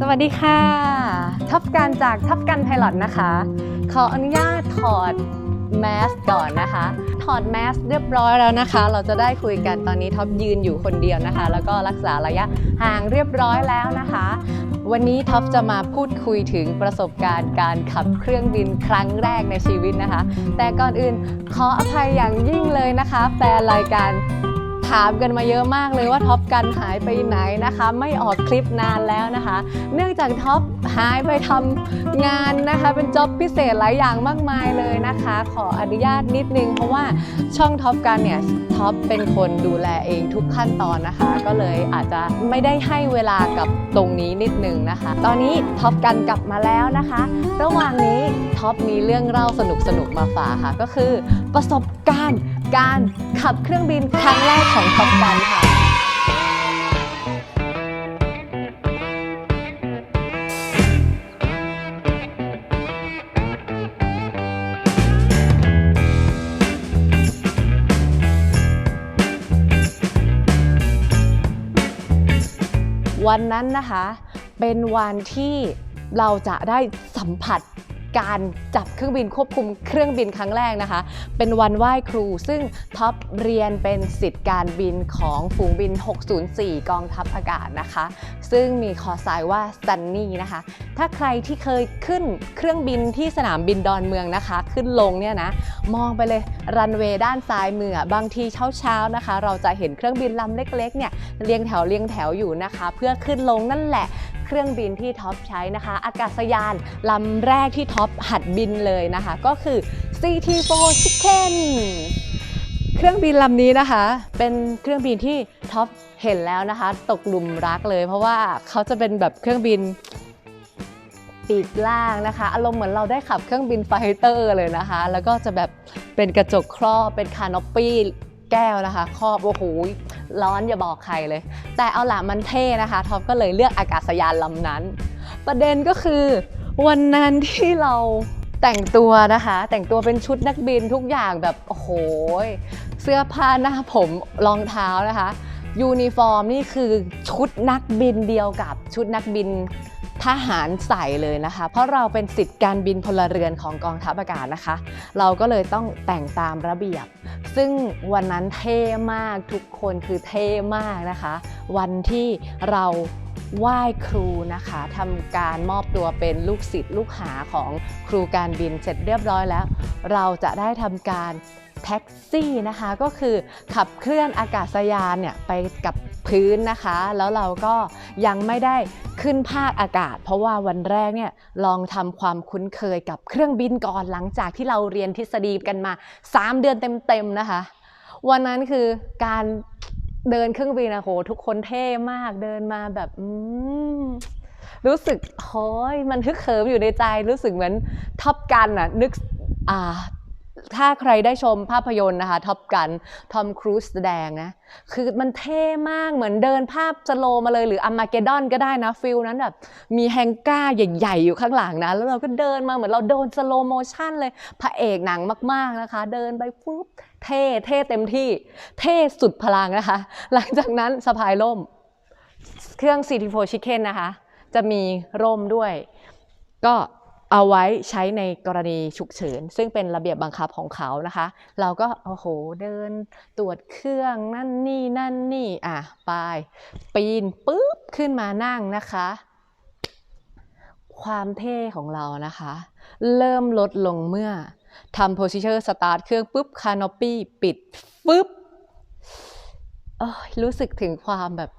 สวัสดีค่ะ ท็อปกันจากท็อปกันไพลอตนะคะ ขออนุญาตถอดแมสก่อนนะคะ ถอดแมสเรียบร้อยแล้วนะคะ เราจะได้คุยกันตอนนี้ท็อปยืนอยู่คนเดียวนะคะ แล้วก็รักษาระยะห่างเรียบร้อยแล้วนะคะ วันนี้ท็อปจะมาพูดคุยถึงประสบการณ์การขับเครื่องบินครั้งแรกในชีวิตนะคะ แต่ก่อนอื่นขออภัยอย่างยิ่งเลยนะคะแฟนรายการ ถามกันมาเยอะมากเลยว่าท็อปกันหายไปไหนนะคะ ไม่ออกคลิปนานแล้วนะคะ เนื่องจากท็อปหายไปทำงานนะคะ เป็นจ็อบพิเศษหลายอย่างมากมายเลยนะคะ ขออนุญาตนิดนึง เพราะว่าช่องท็อปกันเนี่ยท็อปเป็นคนดูแลเองทุกขั้นตอนนะคะ ก็เลยอาจจะไม่ได้ให้เวลากับตรงนี้นิดนึงนะคะ ตอนนี้ท็อปกันกลับมาแล้วนะคะ ระหว่างนี้ท็อปมีเรื่องเล่าสนุกๆมาฝากค่ะ ก็คือประสบการณ์ การขับเครื่องบินครั้งแรกของท็อปกันค่ะ วันนั้นนะคะ เป็นวันที่เราจะได้สัมผัส การจับเครื่องบินควบคุมเครื่องบินครั้งแรกนะคะ เป็นวันไหว้ครู ซึ่งท็อปเรียนเป็นสิทธิ์การบินของฝูงบิน 604 กองทัพอากาศนะคะ ซึ่งมีคอสายว่าซันนี่นะคะ ถ้าใครที่เคยขึ้นเครื่องบินที่สนามบินดอนเมืองนะคะ ขึ้นลงเนี่ยนะมองไปเลยรันเวย์ด้านซ้ายมือบางทีเช้าๆนะคะ เราจะเห็นเครื่องบินลำเล็กๆเนี่ยเรียงแถวเรียงแถวอยู่นะคะ เพื่อขึ้นลงนั่นแหละ เครื่องบินที่ท็อปใช้นะคะ อากาศยานลำแรกที่ท็อปหัดบินเลยนะคะ ก็คือ CT4 Chicken เครื่องบินลำนี้นะคะ เป็นเครื่องบินที่ท็อปเห็นแล้วนะคะ ตกหลุมรักเลย เพราะว่าเขาจะเป็นแบบเครื่องบินปีกล่างนะคะ อารมณ์เหมือนเราได้ขับเครื่องบินไฟเตอร์เลยนะคะ แล้วก็จะแบบเป็นกระจกครอบเป็นคานอปปี้ แก้วนะคะ ครอบโอ้โหร้อนอย่าบอกใครเลย แต่เอาล่ะมันเท่นะคะท็อปก็เลยเลือกอากาศยานลำนั้น ประเด็นก็คือวันนั้นที่เราแต่งตัวนะคะ แต่งตัวเป็นชุดนักบินทุกอย่างแบบโอ้โหเสื้อผ้าหน้าผมรองเท้านะคะ ยูนิฟอร์มนี่คือชุดนักบินเดียวกับชุดนักบิน ทหารใส่เลยนะคะ เพราะเราเป็นสิทธิ์การบินพลเรือนของกองทัพอากาศนะคะ เราก็เลยต้องแต่งตามระเบียบ ซึ่งวันนั้นเท่มากทุกคนคือเท่มากนะคะ วันที่เราไหว้ครูนะคะทำการมอบตัวเป็นลูกศิษย์ลูกหาของครูการบินเสร็จเรียบร้อยแล้ว เราจะได้ทำการแท็กซี่นะคะก็คือขับเคลื่อนอากาศยานเนี่ยไปกับ พื้นนะคะ แล้วเราก็ยังไม่ได้ขึ้นภาคอากาศ เพราะว่าวันแรกเนี่ยลองทำความคุ้นเคยกับเครื่องบินก่อนหลังจากที่เราเรียนทฤษฎีกันมา 3 เดือนเต็มๆนะคะ วันนั้นคือการเดินเครื่องบินอะโหทุกคนเท่มากเดินมาแบบอืรู้สึกโอ้ยมันฮึกเหิมอยู่ในใจรู้สึกเหมือนท็อปกันอะนึกอ่า ถ้าใครได้ชมภาพยนตร์นะคะท็อปกันทอมครูซแสดงนะ คือมันเท่มากเหมือนเดินภาพสโลมาเลยหรืออัมมาเกดอนก็ได้นะฟิลนั้นแบบมีแฮงก้าใหญ่ ๆ อยู่ข้างหลังนะ แล้วเราก็เดินมาเหมือนเราโดนสโลโมชั่นเลยพระเอกหนังมาก ๆนะคะ เดินไปปุ๊บเท่เท่เต็มที่ เท่สุดพลังนะคะ หลังจากนั้นสะพายร่ม เครื่อง CT4 Chicken นะคะ จะมีร่มด้วย ก็ เอาไว้ใช้ในกรณีฉุกเฉิน ซึ่งเป็นระเบียบบังคับของเขานะคะ เราก็โอ้โหเดินตรวจเครื่องนั่นนี่นั่นนี่อะไปปีนปุ๊บขึ้นมานั่งนะคะ ความเท่ของเรานะคะ เริ่มลดลงเมื่อทำ position start เครื่องปุ๊บ canopy ปิดปุ๊บรู้สึกถึงความแบบ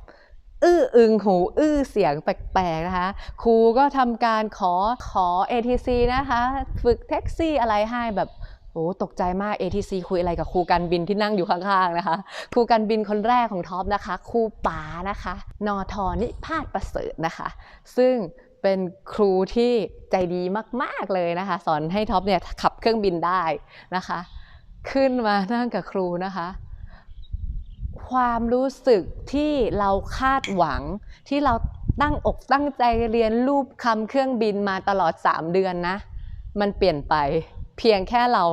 อื้ออึงหูอื้อเสียงแปลกๆนะคะ ครูก็ทำการขอขอ ATC นะคะ ฝึกแท็กซี่อะไรให้แบบโอ้ตกใจมาก ATC คุยอะไรกับครูการบินที่นั่งอยู่ข้างๆนะคะ ครูการบินคนแรกของท็อปนะคะ ครูป๋านะคะ นอทอนิพาสประเสริฐนะคะ ซึ่งเป็นครูที่ใจดีมากๆเลยนะคะ สอนให้ท็อปเนี่ยขับเครื่องบินได้นะคะ ขึ้นมานั่งกับครูนะคะ ความรู้สึกที่เราคาดหวัง ที่เราตั้งอกตั้งใจเรียนรูปคำเครื่องบินมาตลอด 3 เดือนนะ มันเปลี่ยนไป เพียงแค่เรา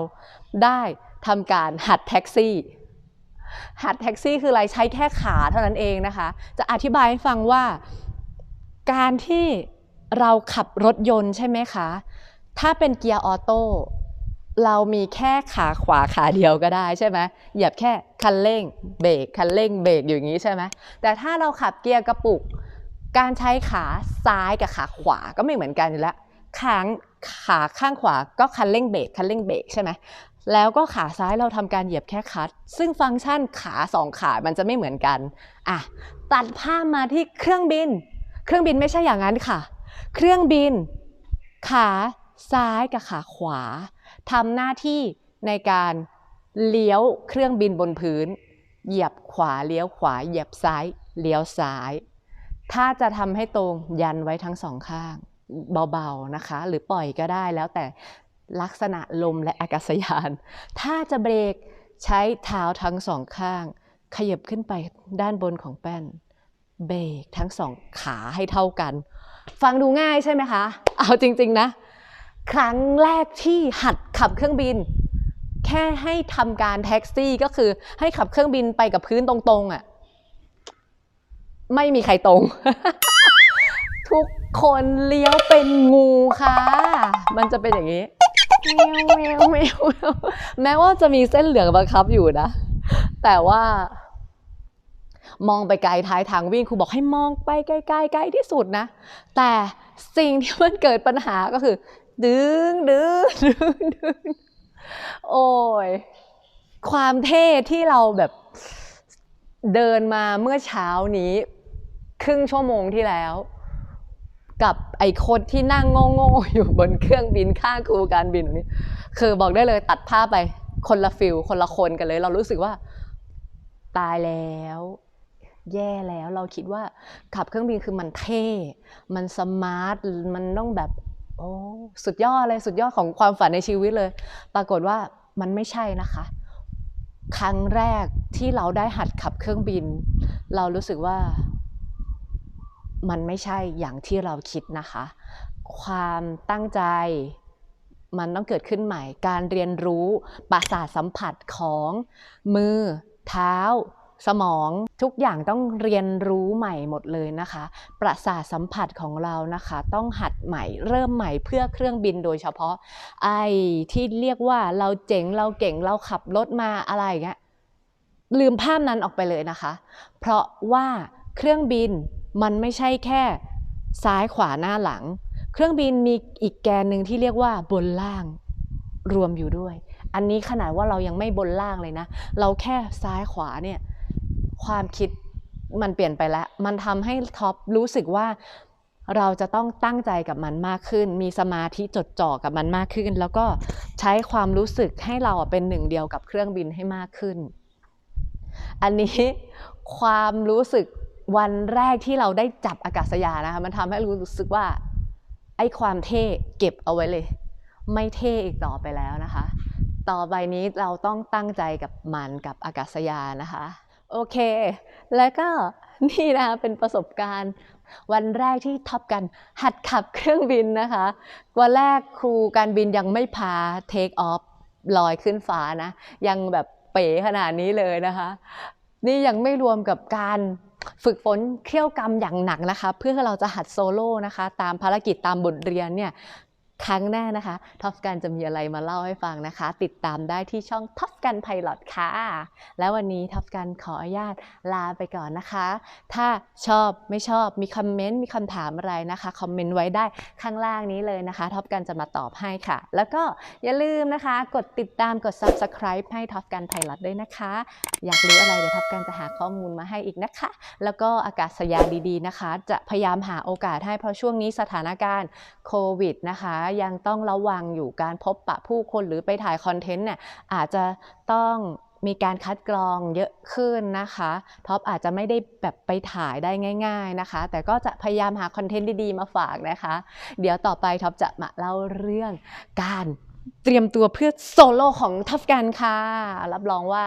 ได้ทำการหัดแท็กซี่ หัดแท็กซี่คืออะไรใช้แค่ขาเท่านั้นเองนะคะ จะอธิบายให้ฟังว่า การที่เราขับรถยนต์ใช่ไหมคะ ถ้าเป็นเกียร์ออโต้ เรามีแค่ขาขวาขาเดียวก็ได้ใช่ไหมเหยียบแค่คันเร่งเบรกคันเร่งเบรกอยู่อย่างนี้ใช่ไหมแต่ถ้าเราขับเกียร์กระปุก การใช้ขาซ้ายกับขาขวาก็ไม่เหมือนกันอยู่แล้วข้างขาข้างขวาก็คันเร่งเบรกคันเร่งเบรกใช่ไหมแล้วก็ขาซ้ายเราทำการเหยียบแค่คัตซึ่งฟังก์ชันขาสองขามันจะไม่เหมือนกันอะตัดภาพมาที่เครื่องบิน เครื่องบินไม่ใช่อย่างนั้นค่ะ เครื่องบิน ขาซ้ายกับขาขวา ทำหน้าที่ในการเลี้ยวเครื่องบินบนพื้น เหยียบขวาเลี้ยวขวา เหยียบซ้ายเลี้ยวซ้าย ถ้าจะทำให้ตรงยันไว้ทั้งสองข้าง เบาๆนะคะ หรือปล่อยก็ได้แล้วแต่ลักษณะลมและอากาศยาน ถ้าจะเบรกใช้เท้าทั้งสองข้าง ขยับขึ้นไปด้านบนของแป้น เบรกทั้งสองขาให้เท่ากัน ฟังดูง่ายใช่ไหมคะ เอาจริง ๆ นะ ครั้งแรกที่หัดขับเครื่องบิน แค่ให้ทำการแท็กซี่ก็คือให้ขับเครื่องบินไปกับพื้นตรงๆอะ่ะไม่มีใครตรง ทุกคนเลี้ยวเป็นงูค่ะ มันจะเป็นอย่างนี้แมวแมวแม้ว่าจะมีเส้นเหลืองบังคับอยู่นะ แต่ว่า มองไปไกลท้ายทางวิ่งครูบอกให้มองไปไกลๆไกลที่สุดนะ แต่สิ่งที่มันเกิดปัญหาก็คือ ดึงดึงดึงดึงโอ้ยความเท่ที่เราแบบเดินมาเมื่อเช้านี้ ครึ่งชั่วโมงที่แล้ว กับไอ้คนที่นั่งโง่ๆอยู่บนเครื่องบินข้างครูการบินนี้ คือบอกได้เลยตัดภาพไปคนละฟิลคนละคนกันเลย เรารู้สึกว่า ตายแล้ว แย่แล้วเราคิดว่าขับเครื่องบินคือมันเท่ มันสมาร์ทมันต้องแบบ โอ้สุดยอดเลยสุดยอดของความฝันในชีวิตเลย ปรากฏว่ามันไม่ใช่นะคะ ครั้งแรกที่เราได้หัดขับเครื่องบิน เรารู้สึกว่ามันไม่ใช่อย่างที่เราคิดนะคะ ความตั้งใจมันต้องเกิดขึ้นใหม่ การเรียนรู้ประสาทสัมผัสของมือ เท้า สมองทุกอย่างต้องเรียนรู้ใหม่หมดเลยนะคะ ประสาทสัมผัสของเรานะคะ ต้องหัดใหม่เริ่มใหม่เพื่อเครื่องบินโดยเฉพาะ ไอ้ที่เรียกว่าเราเจ๋งเราเก่งเราขับรถมาอะไรเงี้ยลืมภาพนั้นออกไปเลยนะคะ เพราะว่าเครื่องบินมันไม่ใช่แค่ซ้ายขวาหน้าหลัง เครื่องบินมีอีกแกนหนึ่งที่เรียกว่าบนล่างรวมอยู่ด้วย อันนี้ขนาดว่าเรายังไม่บนล่างเลยนะ เราแค่ซ้ายขวาเนี่ย ความคิดมันเปลี่ยนไปแล้ว มันทำให้ท็อปรู้สึกว่าเราจะต้องตั้งใจกับมันมากขึ้น มีสมาธิจดจ่อกับมันมากขึ้น แล้วก็ใช้ความรู้สึกให้เราเป็นหนึ่งเดียวกับเครื่องบินให้มากขึ้น อันนี้ความรู้สึกวันแรกที่เราได้จับอากาศยานนะคะมันทำให้รู้สึกว่า ไอ้ความเท่เก็บเอาไว้เลย ไม่เท่อีกต่อไปแล้วนะคะ ต่อไปนี้เราต้องตั้งใจกับมันกับอากาศยานนะคะ โอเค แล้วก็นี่นะคะเป็นประสบการณ์ วันแรกที่ท็อปกัน หัดขับเครื่องบินนะคะ วันแรกครูการบินยังไม่พาเทคออฟลอยขึ้นฟ้านะ ยังแบบเป๋ขนาดนี้เลยนะคะ นี่ยังไม่รวมกับการฝึกฝนเคี่ยวกรรมอย่างหนักนะคะ เพื่อเราจะหัดโซโล่นะคะ ตามภารกิจตามบทเรียนเนี่ย ครั้งหน้านะคะท็อปกันจะมีอะไรมาเล่าให้ฟังนะคะ ติดตามได้ที่ช่องท็อปกันไพลอตค่ะ แล้ววันนี้ท็อปกันขออนุญาตลาไปก่อนนะคะ ถ้าชอบไม่ชอบมีคอมเมนต์มีคำถามอะไรนะคะคอมเมนต์ไว้ได้ข้างล่างนี้เลยนะคะท็อปกันจะมาตอบให้ค่ะ แล้วก็อย่าลืมนะคะ กดติดตามกด subscribe ให้ท็อปกันไพลอตด้วยนะคะ อยากรู้อะไรเดี๋ยวท็อปกันจะหาข้อมูลมาให้อีกนะคะ แล้วก็อากาศยานดีๆนะคะ จะพยายามหาโอกาสให้เพราะช่วงนี้สถานการณ์โควิดนะคะยังต้องระวังอยู่การพบปะผู้คนหรือไปถ่ายคอนเทนต์เนี่ยอาจจะต้องมีการคัดกรองเยอะขึ้นนะคะท็อปอาจจะไม่ได้แบบไปถ่ายได้ง่าย ๆนะคะ แต่ก็จะพยายามหาคอนเทนต์ดีๆมาฝากนะคะ เดี๋ยวต่อไปท็อปจะมาเล่าเรื่องการเตรียมตัวเพื่อโซโล่ของทัฟกันค่ะ รับรองว่า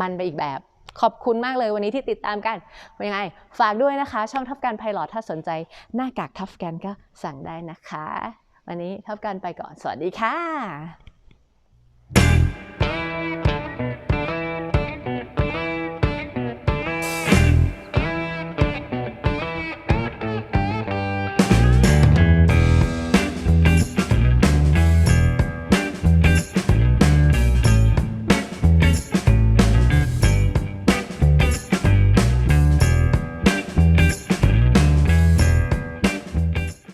มันไปอีกแบบขอบคุณมากเลยวันนี้ที่ติดตามกันเป็นยังไง ฝากด้วยนะคะ ช่องทัฟกันไพลอตถ้าสนใจหน้ากากทัฟกันก็สั่งได้นะคะ วันนี้ทัฟกันไปก่อน สวัสดีค่ะ